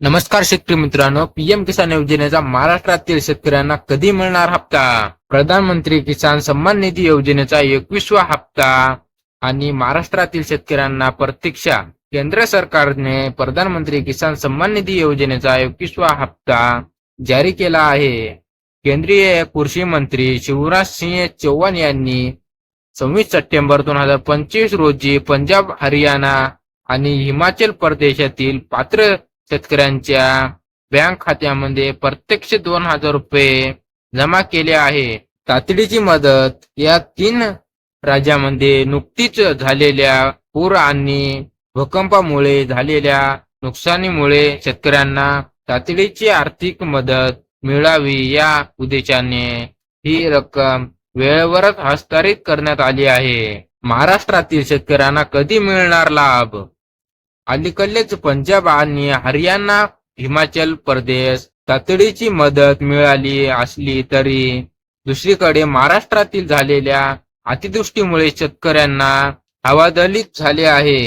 नमस्कार शेतकरी मित्रांनो पीएम किसान योजनेचा महाराष्ट्रातील शेतकऱ्यांना कधी मिळणार हप्ता? प्रधानमंत्री किसान सन्मान निधी योजनेचा एकवीसवा हप्ता आणि महाराष्ट्रातील शेतकऱ्यांना प्रतीक्षा केंद्र सरकारने प्रधानमंत्री किसान सन्मान निधी योजनेचा एकवीसवा हप्ता जारी केला आहे. केंद्रीय कृषी मंत्री शिवराज सिंह चौहान यांनी सव्वीस सप्टेंबर दोन हजार पंचवीस रोजी पंजाब हरियाणा आणि हिमाचल प्रदेशातील पात्र शेतकऱ्यांच्या बँक खात्यामध्ये प्रत्यक्ष दोन हजार रुपये जमा केले आहे. तातडीची मदत या तीन राज्यामध्ये नुकतीच झालेल्या पूर आणि भूकंपामुळे झालेल्या नुकसानीमुळे शेतकऱ्यांना तातडीची आर्थिक मदत मिळावी या उद्देशाने ही रक्कम वेळेवरच हस्तांतरित करण्यात आली आहे. महाराष्ट्रातील शेतकऱ्यांना कधी मिळणार लाभ? अलीकडेच पंजाब आणि हरियाणा हिमाचल प्रदेश तातडीची मदत मिळाली असली तरी दुसरीकडे महाराष्ट्रातील झालेल्या अतिवृष्टीमुळे शेतकऱ्यांना हवादलित झाले आहे.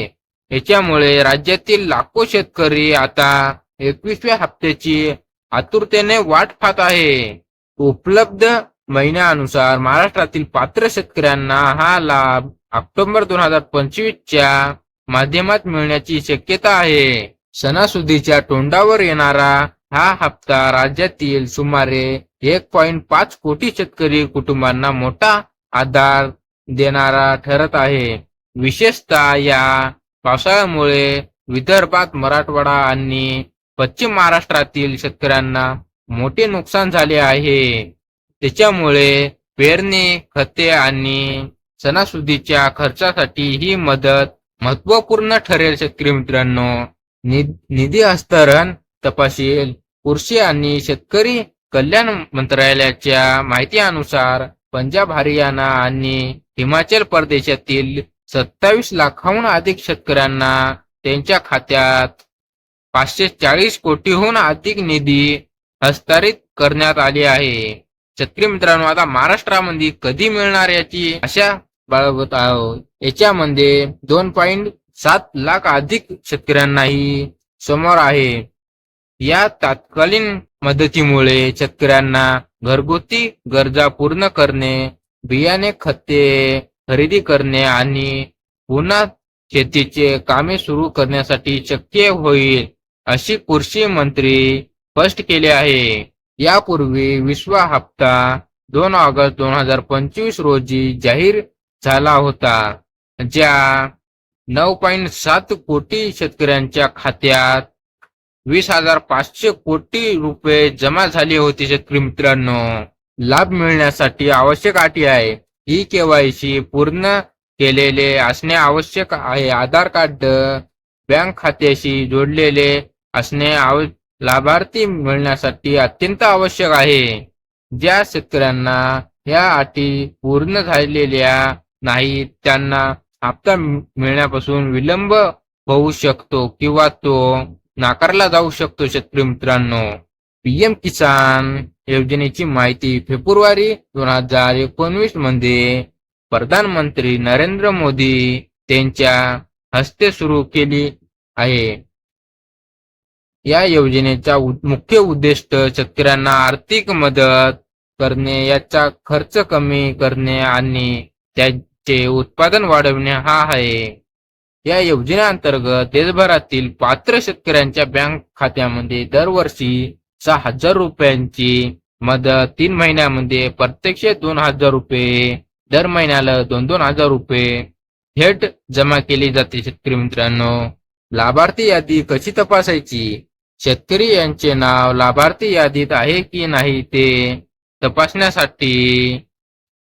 याच्यामुळे राज्यातील लाखो शेतकरी आता एकवीसव्या हप्त्याची आतुरतेने वाट पाहत आहे. उपलब्ध महिन्यानुसार महाराष्ट्रातील पात्र शेतकऱ्यांना हा लाभ ऑक्टोबर दोन हजार पंचवीसच्या माध्यमात मिळण्याची शक्यता आहे. सणासुदीच्या तोंडावर येणारा हा हप्ता राज्यातील सुमारे एक पॉइंट पाच कोटी शेतकरी कुटुंबांना मोठा आधार देणारा ठरत आहे. विशेषतः या पावसाळ्यामुळे विदर्भात मराठवाडा आणि पश्चिम महाराष्ट्रातील शेतकऱ्यांना मोठे नुकसान झाले आहे. त्याच्यामुळे पेरणी खते आणि सणासुदीच्या खर्चासाठी ही मदत महत्त्वपूर्ण ठरेल शेतकरी मित्रांनो. निधी हस्तांतरण तपशील कृषी आणि शेतकरी कल्याण मंत्रालयाच्या माहितीनुसार पंजाब हरियाणा आणि हिमाचल प्रदेशातील सत्तावीस लाखाहून अधिक शेतकऱ्यांना त्यांच्या खात्यात पाचशे चाळीस कोटीहून अधिक निधी हस्तांतरित करण्यात आली आहे. शेतकरी मित्रांनो आता महाराष्ट्रामध्ये कधी मिळणार याची अशा बाळगत आहोत याच्यामध्ये दोन पॉइंट सात लाख अधिक शेतकऱ्यांनाही समोर आहे. या तात्कालीन मदतीमुळे शेतकऱ्यांना घरगुती गरजा पूर्ण करणे बियाणे खते खरेदी करणे आणि पुन्हा शेतीचे कामे सुरू करण्यासाठी शक्य होईल अशी कृषी मंत्री स्पष्ट केले आहे. यापूर्वी विश्वा हप्ता दोन ऑगस्ट दोन हजार पंचवीस रोजी जाहीर झाला होता. ज्या नऊ पॉईंट सात कोटी शेतकऱ्यांच्या खात्यात वीस हजार पाचशे कोटी रुपये जमा झाले होते शेतकरी मित्रांनो. लाभ मिळण्यासाठी आवश्यक अटी आहे. ई केवायसी पूर्ण केलेले असणे आवश्यक आहे. आधार कार्ड बँक खात्याशी जोडलेले असणे लाभार्थी मिळण्यासाठी अत्यंत आवश्यक आहे. ज्या शेतकऱ्यांना या अटी पूर्ण झालेल्या नाही त्यांना हप्ता मिळण्यापासून विलंब होऊ शकतो किंवा तो नाकारला जाऊ शकतो शेतकरी मित्रांनो. पीएम किसान योजनेची माहिती फेब्रुवारी दोन हजार एकोणवीसमध्ये प्रधानमंत्री नरेंद्र मोदी त्यांच्या हस्ते सुरू केली आहे. या योजनेचा मुख्य उद्दिष्ट शेतकऱ्यांना आर्थिक मदत करणे याचा खर्च कमी करणे आणि चे उत्पादन वाढवणे हा आहे. या योजनेअंतर्गत देशभरातील पात्र शेतकऱ्यांच्या बँक खात्यामध्ये दरवर्षी सहा हजार रुपयांची मदत तीन महिन्यामध्ये प्रत्यक्ष दोन हजार रुपये दर महिन्याला दोन दोन हजार रुपये थेट जमा केली जाते शेतकरी मित्रांनो. लाभार्थी यादी कशी तपासायची? शेतकरी यांचे नाव लाभार्थी यादीत आहे की नाही ते तपासण्यासाठी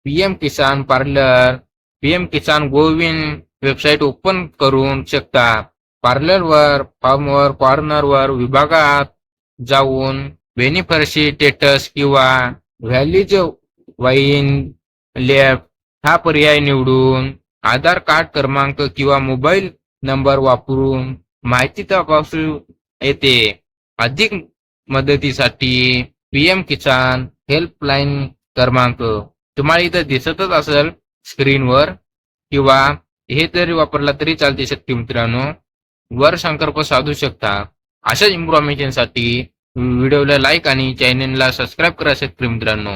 PM Kisan portal PM Kisan gov in website open करू शकता. पार्लरवर फॉर्मवर कॉर्नरवर विभागात जाऊन बेनिफरशी स्टेटस किंवा व्हॅलीज वाईन लेफ्ट हा पर्याय निवडून आधार कार्ड क्रमांक किंवा मोबाईल नंबर वापरून माहिती तपासू येते. अधिक मदतीसाठी पीएम किसान हेल्पलाईन क्रमांक. तुम्हाला इथं दिसतच असेल स्क्रीनवर किंवा हे जरी वापरला तरी चालते शक्ती मित्रांनो. वर संकल्प साधू शकता. अशाच इन्फॉर्मेशनसाठी व्हिडिओला लाईक आणि चॅनेलला सबस्क्राईब करा शेतकरी मित्रांनो.